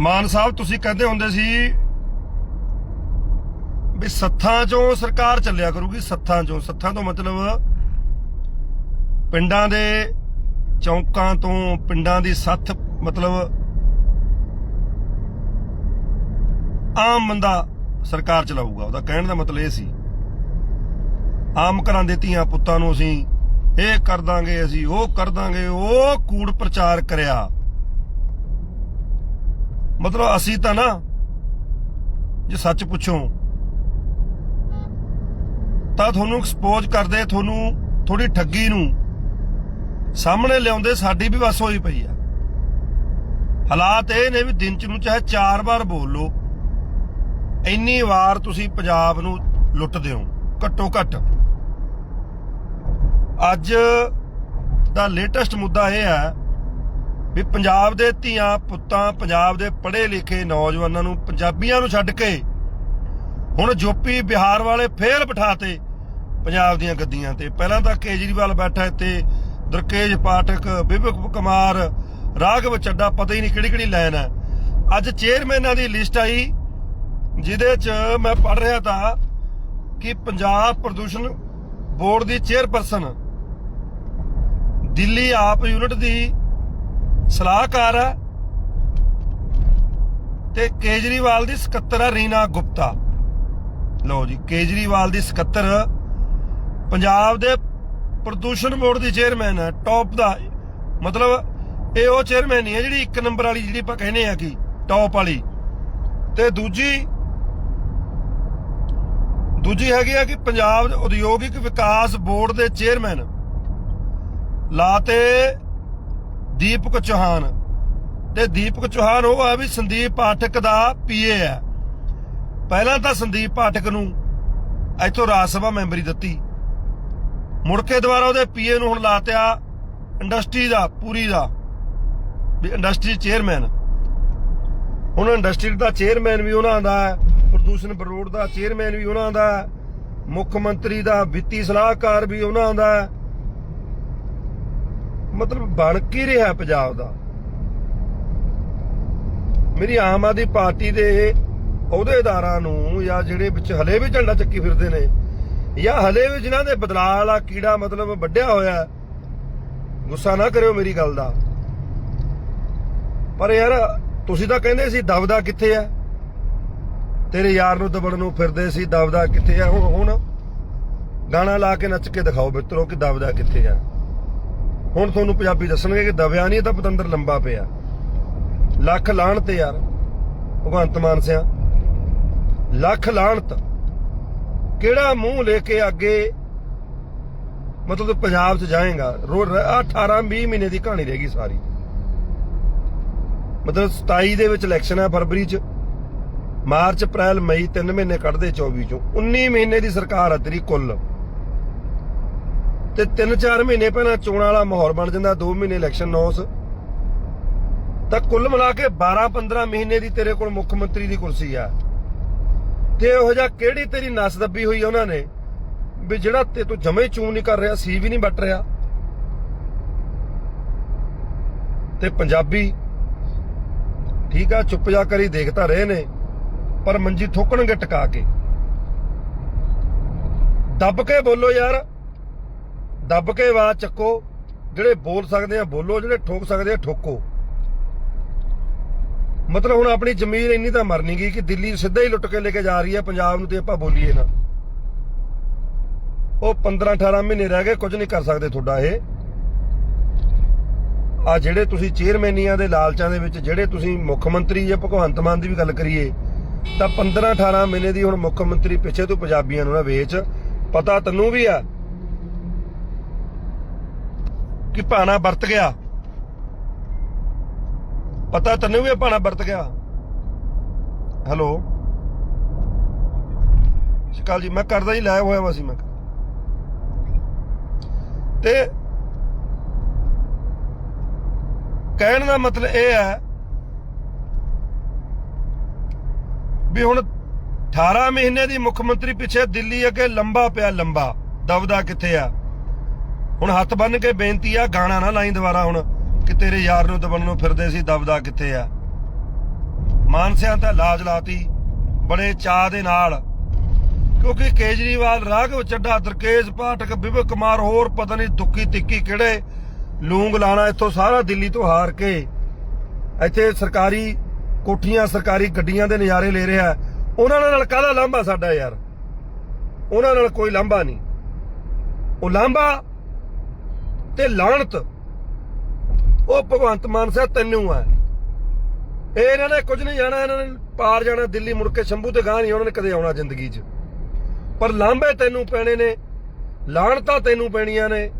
ਮਾਨ ਸਾਹਿਬ, ਤੁਸੀਂ ਕਹਿੰਦੇ ਹੁੰਦੇ ਸੀ ਵੀ ਸੱਥਾਂ ਚੋਂ ਸਰਕਾਰ ਚੱਲਿਆ ਕਰੂਗੀ, ਸੱਥਾਂ ਚੋਂ। ਸੱਥਾਂ ਤੋਂ ਮਤਲਬ ਪਿੰਡਾਂ ਦੇ ਚੌਂਕਾਂ ਤੋਂ ਪਿੰਡਾਂ ਦੀ ਸੱਥ, ਮਤਲਬ ਆਮ ਬੰਦਾ ਸਰਕਾਰ ਚਲਾਊਗਾ। ਉਹਦਾ ਕਹਿਣ ਦਾ ਮਤਲਬ ਇਹ ਸੀ। ਆਮ ਘਰਾਂ ਦੇ ਧੀਆਂ ਪੁੱਤਾਂ ਨੂੰ ਅਸੀਂ ਇਹ ਕਰ ਦਾਂਗੇ, ਅਸੀਂ ਉਹ ਕਰ ਦਾਂਗੇ, ਉਹ ਕੂੜ ਪ੍ਰਚਾਰ ਕਰਿਆ। ਮਤਲਬ ਅਸੀਂ ਤਾਂ ਨਾ ਜੇ ਸੱਚ ਪੁੱਛੋ, ਤਾਂ ਤੁਹਾਨੂੰ ਐਕਸਪੋਜ਼ ਕਰਦੇ, ਤੁਹਾਨੂੰ ਥੋੜੀ ਠੱਗੀ ਨੂੰ ਸਾਹਮਣੇ ਲਿਆਉਂਦੇ, ਸਾਡੀ ਵੀ ਬਸ ਹੋਈ ਪਈ ਆ। ਹਾਲਾਤ ਇਹ ਨੇ ਵੀ ਦਿਨ ਚ ਨੂੰ ਚਾਹੇ ਚਾਰ ਵਾਰ ਬੋਲ ਲਓ, ਇੰਨੀ ਵਾਰ ਤੁਸੀਂ ਪੰਜਾਬ ਨੂੰ ਲੁੱਟਦੇ ਹੋ, ਘੱਟੋ ਘੱਟ। ਅੱਜ ਦਾ ਲੇਟੈਸਟ ਮੁੱਦਾ ਇਹ ਹੈ ਵੀ ਪੰਜਾਬ ਦੇ ਧੀਆਂ ਪੁੱਤਾਂ, ਪੰਜਾਬ ਦੇ ਪੜ੍ਹੇ ਲਿਖੇ ਨੌਜਵਾਨਾਂ ਨੂੰ ਪੰਜਾਬੀਆਂ ਨੂੰ ਛੱਡ ਕੇ ਹੁਣ ਯੂਪੀ ਬਿਹਾਰ ਵਾਲੇ ਫੇਰ ਬਿਠਾਤੇ ਪੰਜਾਬ ਦੀਆਂ ਗੱਦੀਆਂ ਤੇ। ਪਹਿਲਾਂ ਤਾਂ ਕੇਜਰੀਵਾਲ ਬੈਠਾ ਇੱਥੇ ਦਰਕੇਜ ਪਾਠਕ, ਵਿਵੇਕ ਕੁਮਾਰ, ਰਾਘਵ ਚੱਡਾ, ਪਤਾ ਹੀ ਨਹੀਂ ਕਿਹੜੀ ਕਿਹੜੀ ਲਾਈਨ ਹੈ ਅੱਜ ਚੇਅਰਮੈਨਾਂ ਦੀ ਲਿਸਟ ਆਈ, ਜਿਹਦੇ 'ਚ ਮੈਂ ਪੜ ਰਿਹਾ ਤਾਂ ਕਿ ਪੰਜਾਬ ਪ੍ਰਦੂਸ਼ਣ ਬੋਰਡ ਦੀ ਚੇਅਰਪਰਸਨ ਦਿੱਲੀ ਆਪ ਯੂਨਿਟ ਦੀ ਸਲਾਹਕਾਰ ਹੈ ਤੇ ਕੇਜਰੀਵਾਲ ਦੀ ਸਕੱਤਰ ਹੈ ਰੀਨਾ ਗੁਪਤਾ। ਲਓ ਜੀ, ਕੇਜਰੀਵਾਲ ਦੀ ਸਕੱਤਰ ਪੰਜਾਬ ਦੇ ਪ੍ਰਦੂਸ਼ਣ ਬੋਰਡ ਦੀ ਚੇਅਰਮੈਨ ਹੈ, ਟੌਪ ਦਾ। ਮਤਲਬ ਇਹ ਉਹ ਚੇਅਰਮੈਨ ਨਹੀਂ ਹੈ ਜਿਹੜੀ ਇੱਕ ਨੰਬਰ ਵਾਲੀ, ਜਿਹੜੀ ਆਪਾਂ ਕਹਿੰਦੇ ਆ ਕਿ ਟੌਪ ਵਾਲੀ। ਤੇ ਦੂਜੀ ਦੂਜੀ ਹੈਗੀ ਆ ਕਿ ਪੰਜਾਬ ਉਦਯੋਗਿਕ ਵਿਕਾਸ ਬੋਰਡ ਦੇ ਚੇਅਰਮੈਨ। ਲਾਤੇ ਦੀਪਕ ਚੌਹਾਨ। ਤੇ ਦੀਪਕ ਚੌਹਾਨ ਉਹ ਆ ਵੀ ਸੰਦੀਪ ਪਾਠਕ ਦਾ ਪੀਏ ਹੈ ਪਹਿਲਾਂ ਤਾਂ ਸੰਦੀਪ ਪਾਠਕ ਨੂੰ ਇੱਥੋਂ ਰਾਜ ਸਭਾ ਮੈਂਬਰੀ ਦਿੱਤੀ। ਮੁੜ ਕੇ ਦੁਬਾਰਾ ਉਹਦੇ ਪੀਏ ਨੂੰ ਹੁਣ ਲਾਤਿਆ ਇੰਡਸਟਰੀ ਦਾ, ਪੂਰੀ ਦਾ, ਵੀ ਇੰਡਸਟਰੀ ਚੇਅਰਮੈਨ। ਹੁਣ ਇੰਡਸਟਰੀ ਦਾ ਚੇਅਰਮੈਨ ਵੀ ਉਹਨਾਂ ਦਾ ਪ੍ਰਦੂਸ਼ਣ ਬਰੋਡ ਦਾ ਚੇਅਰਮੈਨ ਵੀ ਉਹਨਾਂ ਦਾ ਮੁੱਖ ਮੰਤਰੀ ਦਾ ਵਿੱਤੀ ਸਲਾਹਕਾਰ ਵੀ ਉਹਨਾਂ ਦਾ ਮਤਲਬ ਬਣ ਕੀ ਰਿਹਾ ਪੰਜਾਬ ਦਾ? ਮੇਰੀ ਆਮ ਆਦਮੀ ਪਾਰਟੀ ਦੇ ਅਹੁਦੇਦਾਰਾਂ ਨੂੰ ਜਾਂ ਜਿਹੜੇ ਵਿੱਚ ਹਲੇ ਵੀ ਝੰਡਾ ਚੱਕੀ ਫਿਰਦੇ ਨੇ ਜਾਂ ਹਲੇ ਵੀ ਜਿਨ੍ਹਾਂ ਦੇ ਬਦਲਾਅ ਵਾਲਾ ਕੀੜਾ ਮਤਲਬ ਵੱਡਿਆ ਹੋਇਆ ਗੁੱਸਾ ਨਾ ਕਰਿਓ ਮੇਰੀ ਗੱਲ ਦਾ। ਪਰ ਯਾਰ, ਤੁਸੀਂ ਤਾਂ ਕਹਿੰਦੇ ਸੀ ਦਬਦਾ ਕਿੱਥੇ ਆ ਤੇਰੇ ਯਾਰ ਨੂੰ ਦਬਣ ਨੂੰ ਫਿਰਦੇ ਸੀ, ਦਬਦਾ ਕਿੱਥੇ ਆ ਹੁਣ ਹੁਣ ਗਾਣਾ ਲਾ ਕੇ ਨੱਚ ਕੇ ਦਿਖਾਓ ਮਿੱਤਰੋ ਕਿ ਦਬਦਾ ਕਿੱਥੇ ਆ ਹੁਣ ਤੁਹਾਨੂੰ ਪੰਜਾਬੀ ਦੱਸਣਗੇ ਕਿ ਦਬਿਆ ਨਹੀਂ ਤਾਂ ਪਤੰਦਰ ਲੰਬਾ ਪਿਆ। ਲੱਖ ਲਾਹਣਤ ਯਾਰ, ਭਗਵੰਤ ਮਾਨ ਸਿਆ। ਲੱਖ ਲਾਹਣਤ ਕਿਹੜਾ ਮੂੰਹ ਲੈ ਕੇ ਅੱਗੇ ਮਤਲਬ ਪੰਜਾਬ 'ਚ ਜਾਏਗਾ? ਰੋ 18 20 ਮਹੀਨੇ ਦੀ ਕਹਾਣੀ ਰਹੇਗੀ ਸਾਰੀ। ਮਤਲਬ 27 ਦੇ ਵਿੱਚ ਇਲੈਕਸ਼ਨ ਹੈ ਫਰਵਰੀ 'ਚ। ਮਾਰਚ, ਅਪ੍ਰੈਲ, ਮਈ 3 ਮਹੀਨੇ ਕੱਢਦੇ 24 ਚੋਂ। 19 ਮਹੀਨੇ ਦੀ ਸਰਕਾਰ ਹੈ ਤੇਰੀ ਕੁੱਲ। ਤੇ 3-4 ਮਹੀਨੇ ਪਹਿਲਾਂ ਚੋਣਾਂ ਵਾਲਾ ਮਾਹੌਲ ਬਣ ਜਾਂਦਾ 2 ਮਹੀਨੇ ਇਲੈਕਸ਼ਨ ਨੌਸ ਤਾਂ ਕੁੱਲ ਮਿਲਾ ਕੇ 12-15 ਮਹੀਨੇ ਦੀ ਤੇਰੇ ਕੋਲ ਮੁੱਖ ਮੰਤਰੀ ਦੀ ਕੁਰਸੀ ਆ। ਤੇ ਇਹੋ ਜਿਹਾ ਕਿਹੜੀ ਤੇਰੀ ਨਸ ਦੱਬੀ ਹੋਈ ਉਹਨਾਂ ਨੇ? ਵੀ ਜਿਹੜਾ ਤੇ ਤੂੰ ਜਮੇ ਚੂੰ ਨਹੀਂ ਕਰ ਰਿਹਾ, ਸੀ ਵੀ ਨਹੀਂ ਵੱਟ ਰਿਹਾ। ਤੇ ਪੰਜਾਬੀ, ਠੀਕ ਆ, ਚੁੱਪ ਜਾ ਕਰੀ ਦੇਖਤਾ ਰਹੇ ਨੇ, ਪਰ ਮੰਜੀ ਠੋਕਣਗੇ ਟਿਕਾ ਕੇ। ਦੱਬ ਕੇ ਬੋਲੋ ਯਾਰ ਦੱਬ ਕੇ ਆਵਾਜ਼ ਚੱਕੋ, ਜਿਹੜੇ ਬੋਲ ਸਕਦੇ ਆ ਬੋਲੋ, ਜਿਹੜੇ ਠੋਕ ਸਕਦੇ ਆ ਠੋਕੋ। ਮਤਲਬ ਹੁਣ ਆਪਣੀ ਜ਼ਮੀਰ ਇੰਨੀ ਤਾਂ ਮਰਨੀ ਗਈ ਕਿ ਦਿੱਲੀ ਸਿੱਧਾ ਹੀ ਲੁੱਟ ਕੇ ਲੈ ਕੇ ਜਾ ਰਹੀ ਹੈ ਪੰਜਾਬ ਨੂੰ ਤੇ ਆਪਾਂ ਬੋਲੀਏ ਨਾ। ਉਹ 15 18 ਮਹੀਨੇ ਰਹਿ ਗਏ, ਕੁਝ ਨਹੀਂ ਕਰ ਸਕਦੇ ਤੁਹਾਡਾ ਇਹ। ਆ ਜਿਹੜੇ ਤੁਸੀਂ ਚੇਅਰਮੈਨੀਆਂ ਦੇ ਲਾਲਚਾਂ ਦੇ ਵਿੱਚ, ਜਿਹੜੇ ਤੁਸੀਂ ਮੁੱਖ ਮੰਤਰੀ ਜਾਂ ਭਗਵੰਤ ਮਾਨ ਦੀ ਵੀ ਗੱਲ ਕਰੀਏ, ਤਾਂ 15 18 ਮਹੀਨੇ ਦੀ ਹੁਣ ਮੁੱਖ ਮੰਤਰੀ ਪਿੱਛੇ ਤੋਂ ਪੰਜਾਬੀਆਂ ਨੂੰ ਨਾ ਵੇਚ। ਪਤਾ ਤੈਨੂੰ ਵੀ ਆ ਕਿ ਭਾਣਾ ਵਰਤ ਗਿਆ? ਪਤਾ ਤੈਨੂੰ ਵੀ ਇਹ ਭਾਣਾ ਵਰਤ ਗਿਆ। ਹੈਲੋ ਸ਼ਿਕਾਲ ਜੀ, ਮੈਂ ਕਰਦਾ ਹੀ ਲਾਇਆ ਹੋਇਆ ਵਾ ਸੀ, ਮੈਂ ਤੇ ਕਹਿਣ ਦਾ ਮਤਲਬ ਇਹ ਹੈ ਵੀ ਹੁਣ 18 ਮਹੀਨੇ ਦੀ ਮੁੱਖ ਮੰਤਰੀ ਪਿੱਛੇ ਦਿੱਲੀ ਅੱਗੇ ਲੰਬਾ ਪਿਆ, ਲੰਬਾ। ਦਬਦਾ ਕਿੱਥੇ ਆ? ਹੁਣ ਹੱਥ ਬੰਨ ਕੇ ਬੇਨਤੀ ਆ, ਗਾਣਾ ਨਾ ਲਾਈ ਦੁਬਾਰਾ ਹੁਣ, ਕਿ ਤੇਰੇ ਯਾਰ ਨੂੰ ਦਬਣ ਨੂੰ ਫਿਰਦੇ ਸੀ ਦਬਦਾ ਕਿੱਥੇ ਆ। ਮਾਨਸਿਆਂ ਤਾਂ ਲਾਜ ਲਾਤੀ, ਬੜੇ ਚਾਹ ਦੇ ਨਾਲ। ਕਿਉਂਕਿ ਕੇਜਰੀਵਾਲ ਰਾਘਵ ਚੱਡਾ ਦਰਕੇਜ ਪਾਠਕ, ਵਿਵੇਕ ਕੁਮਾਰ ਹੋਰ ਪਤਾ ਨਹੀਂ ਦੁੱਕੀ ਤਿੱਕੀ ਕਿਹੜੇ ਲੂੰਗ ਲਾਣਾ ਇੱਥੋਂ ਸਾਰਾ ਦਿੱਲੀ ਤੋਂ ਹਾਰ ਕੇ। ਇੱਥੇ ਸਰਕਾਰੀ ਕੋਠੀਆਂ, ਸਰਕਾਰੀ ਗੱਡੀਆਂ ਦੇ ਨਜ਼ਾਰੇ ਲੈ ਰਿਹਾ। ਉਹਨਾਂ ਨਾਲ ਕਾਹਦਾ ਲਾਂਭਾ ਸਾਡਾ ਯਾਰ? ਉਹਨਾਂ ਨਾਲ ਕੋਈ ਲਾਂਭਾ ਨਹੀਂ। ਉਹ ਲਾਂਭਾ ਤੇ ਲਾਹਣਤ ਉਹ ਭਗਵੰਤ ਮਾਨ ਸਾਹਿਬ ਤੈਨੂੰ ਆ। ਇਹ ਇਹਨਾਂ ਨੇ ਕੁਝ ਨਹੀਂ ਜਾਣਾ, ਇਹਨਾਂ ਨੇ ਪਾਰ ਜਾਣਾ ਦਿੱਲੀ, ਮੁੜ ਕੇ ਸ਼ੰਭੂ ਤੇ ਗਾਂ ਨਹੀਂ, ਉਹਨਾਂ ਨੇ ਕਦੇ ਆਉਣਾ ਜ਼ਿੰਦਗੀ 'ਚ। ਪਰ ਲਾਂਭੇ ਤੈਨੂੰ ਪੈਣੇ ਨੇ ਲਾਹਣਤਾਂ ਤੈਨੂੰ ਪੈਣੀਆਂ ਨੇ।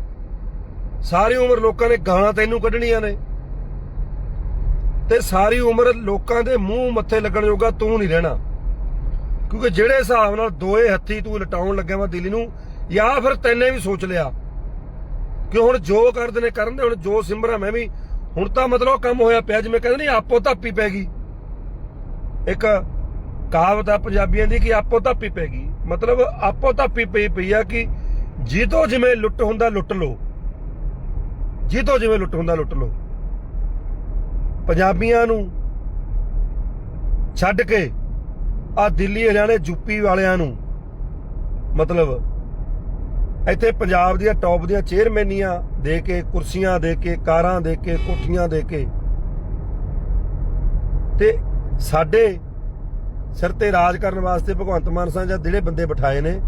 ਸਾਰੀ ਉਮਰ ਲੋਕਾਂ ਨੇ ਗਾਲਾਂ ਤੈਨੂੰ ਕੱਢਣੀਆਂ ਨੇ। ਤੇ ਸਾਰੀ ਉਮਰ ਲੋਕਾਂ ਦੇ ਮੂੰਹ ਮੱਥੇ ਲੱਗਣ ਜੋਗਾ ਤੂੰ ਨਹੀਂ ਰਹਿਣਾ। ਕਿਉਂਕਿ ਜਿਹੜੇ ਹਿਸਾਬ ਨਾਲ ਦੋਏ ਹੱਥੀ ਤੂੰ ਲਟਾਉਣ ਲੱਗਿਆ ਵਾ ਦਿੱਲੀ ਨੂੰ, ਜਾਂ ਫਿਰ ਤੈਨੇ ਵੀ ਸੋਚ ਲਿਆ। ਕਿ ਹੁਣ ਜੋ ਕਰਦੇ ਨੇ ਕਰਨ ਦੇ, ਹੁਣ ਜੋ ਸਿਮਰਾ ਮੈਂ ਵੀ ਹੁਣ ਤਾਂ ਮਤਲਬ ਕੰਮ ਹੋਇਆ ਪਿਆ, ਜਿਵੇਂ ਕਹਿੰਦੇ ਨਹੀਂ ਆਪੋ ਧਾਪੀ ਪੈ ਗਈ। ਇੱਕ ਕਹਾਵਤ ਆ ਪੰਜਾਬੀਆਂ ਦੀ ਕਿ ਆਪੋ ਧਾਪੀ ਪੈ ਗਈ। ਮਤਲਬ ਆਪੋ ਧਾਪੀ ਪਈ ਪਈ ਆ ਕਿ ਜਿੱਤੋਂ ਜਿਵੇਂ ਲੁੱਟ ਹੁੰਦਾ, ਲੁੱਟ ਲੋ ਜਿੱਤੋਂ ਜਿਵੇਂ ਲੁੱਟ ਹੁੰਦਾ, ਲੁੱਟ ਲੋ ਪੰਜਾਬੀਆਂ ਨੂੰ ਛੱਡ ਕੇ ਆ ਦਿੱਲੀ ਹਰਿਆਣੇ ਯੂਪੀ ਵਾਲਿਆਂ ਨੂੰ ਮਤਲਬ ਇੱਥੇ ਪੰਜਾਬ ਦੀਆਂ ਟੌਪ ਦੀਆਂ ਚੇਅਰਮੈਨੀਆਂ ਦੇ ਕੇ, ਕੁਰਸੀਆਂ ਦੇ ਕੇ, ਕਾਰਾਂ ਦੇ ਕੇ, ਕੋਠੀਆਂ ਦੇ ਕੇ। ਤੇ ਸਾਡੇ ਸਿਰ ਤੇ ਰਾਜ ਕਰਨ ਵਾਸਤੇ ਭਗਵੰਤ ਮਾਨ ਸਾਹਿਬ ਜਾਂ ਜਿਹੜੇ ਬੰਦੇ ਬਿਠਾਏ ਨੇ,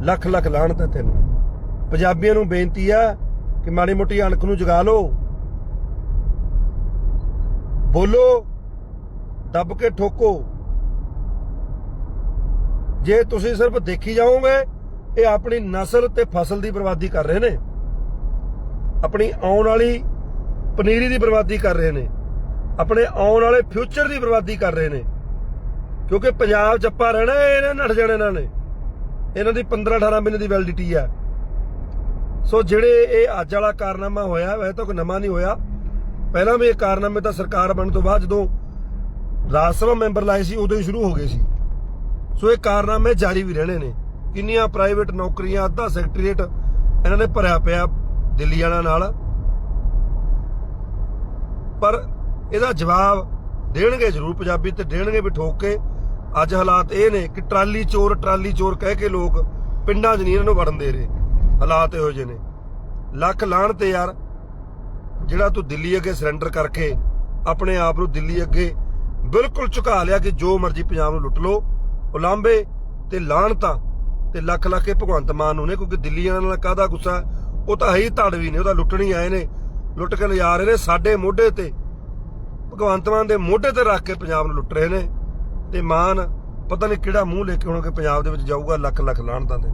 ਲੱਖ ਲੱਖ ਲਾਹਣਤ ਹੈ ਤੈਨੂੰ। ਪੰਜਾਬੀਆਂ ਨੂੰ ਬੇਨਤੀ ਆ ਕਿ ਮਾੜੀ ਮੋਟੀ ਅਣਖ ਨੂੰ ਜਗਾ ਲਓ। ਬੋਲੋ, ਦੱਬ ਕੇ ਠੋਕੋ। ਜੇ ਤੁਸੀਂ ਸਿਰਫ ਦੇਖੀ ਜਾਓਗੇ ਇਹ ਆਪਣੀ ਨਸਲ ਤੇ ਫਸਲ ਦੀ ਬਰਬਾਦੀ ਕਰ ਰਹੇ ਨੇ। ਆਪਣੀ ਆਉਣ ਵਾਲੀ ਪਨੀਰੀ ਦੀ ਬਰਬਾਦੀ ਕਰ ਰਹੇ ਨੇ। ਆਪਣੇ ਆਉਣ ਵਾਲੇ ਫਿਊਚਰ ਦੀ ਬਰਬਾਦੀ ਕਰ ਰਹੇ ਨੇ। ਕਿਉਂਕਿ ਪੰਜਾਬ ਚ ਆਪਾਂ ਰਹਿਣਾ, ਇਹਨਾਂ ਨੱਠ ਜਾਣੇ ਇਹਨਾਂ ਨੇ। ਇਹਨਾਂ ਦੀ 15 18 ਮਹੀਨੇ ਦੀ ਵੈਲਿਡਿਟੀ ਆ। ਸੋ ਜਿਹੜੇ ਇਹ ਅੱਜ ਵਾਲਾ ਕਾਰਨਾਮਾ ਹੋਇਆ, ਵੈਸੇ ਤਾਂ ਕੋਈ ਨਵਾਂ ਨਹੀਂ ਹੋਇਆ। ਪਹਿਲਾਂ ਵੀ ਇਹ ਕਾਰਨਾਮੇ ਤਾਂ ਸਰਕਾਰ ਬਣਨ ਤੋਂ ਬਾਅਦ ਜਦੋਂ ਰਾਜ ਸਭਾ ਮੈਂਬਰ ਲਾਏ ਸੀ, ਉਦੋਂ ਹੀ ਸ਼ੁਰੂ ਹੋ ਗਏ ਸੀ। ਸੋ ਇਹ ਕਾਰਨਾਮੇ ਜਾਰੀ ਵੀ ਰਹਿਣੇ ਨੇ। ਕਿੰਨੀਆਂ ਪ੍ਰਾਈਵੇਟ ਨੌਕਰੀਆਂ, ਅੱਧਾ ਸੈਕਟਰੀਏਟ ਇਹਨਾਂ ਨੇ ਭਰਿਆ ਪਿਆ ਦਿੱਲੀ ਵਾਲਿਆਂ ਨਾਲ। ਪਰ ਇਹਦਾ ਜਵਾਬ ਦੇਣਗੇ ਜ਼ਰੂਰ ਪੰਜਾਬੀ ਤੇ ਦੇਣਗੇ ਵੀ ਠੋਕ। ਕੇ ਅੱਜ ਹਾਲਾਤ ਇਹ ਨੇ ਕਿ ਟਰਾਲੀ ਚੋਰ ਟਰਾਲੀ ਚੋਰ ਕਹਿ ਕੇ ਲੋਕ ਪਿੰਡਾਂ 'ਚ ਨਹੀਂ ਇਹਨਾਂ ਨੂੰ ਵੜਨ ਦੇ ਰਹੇ। ਹਾਲਾਤ ਇਹੋ ਜਿਹੇ ਨੇ। ਲੱਖ ਲਾਣ ਤੇ ਯਾਰ, ਜਿਹੜਾ ਤੂੰ ਦਿੱਲੀ ਅੱਗੇ ਸਰੈਂਡਰ ਕਰਕੇ ਆਪਣੇ ਆਪ ਨੂੰ ਦਿੱਲੀ ਅੱਗੇ ਬਿਲਕੁਲ ਝੁਕਾ ਲਿਆ ਕਿ ਜੋ ਮਰਜ਼ੀ ਪੰਜਾਬ ਨੂੰ ਲੁੱਟ ਲਓ। ਉਲਾਂਬੇ ਤੇ ਲਾਹਣਤਾਂ ਤਾਂ ਲੱਖ ਲੱਖ ਇਹ ਭਗਵੰਤ ਮਾਨ ਨੂੰ ਨੇ, ਕਿਉਂਕਿ ਦਿੱਲੀ ਵਾਲਿਆਂ ਨਾਲ ਕਾਹਦਾ ਗੁੱਸਾ? ਉਹ ਤਾਂ ਹੈ ਹੀ ਧੜਵੀ ਨੇ ਉਹਦਾ ਲੁੱਟਣ ਹੀ ਆਏ ਨੇ। ਲੁੱਟ ਕੇ ਲਿਜਾ ਰਹੇ ਨੇ ਸਾਡੇ ਮੋਢੇ ਤੇ। ਭਗਵੰਤ ਮਾਨ ਦੇ ਮੋਢੇ ਤੇ ਰੱਖ ਕੇ ਪੰਜਾਬ ਨੂੰ ਲੁੱਟ ਰਹੇ ਨੇ। ਤੇ ਮਾਨ ਪਤਾ ਨਹੀਂ ਕਿਹੜਾ ਮੂੰਹ ਲੈ ਕੇ ਹੋਣਗੇ ਪੰਜਾਬ ਦੇ ਵਿੱਚ ਜਾਊਗਾ, ਲੱਖ ਲੱਖ ਲਾਹਣਤਾਂ ਦੇ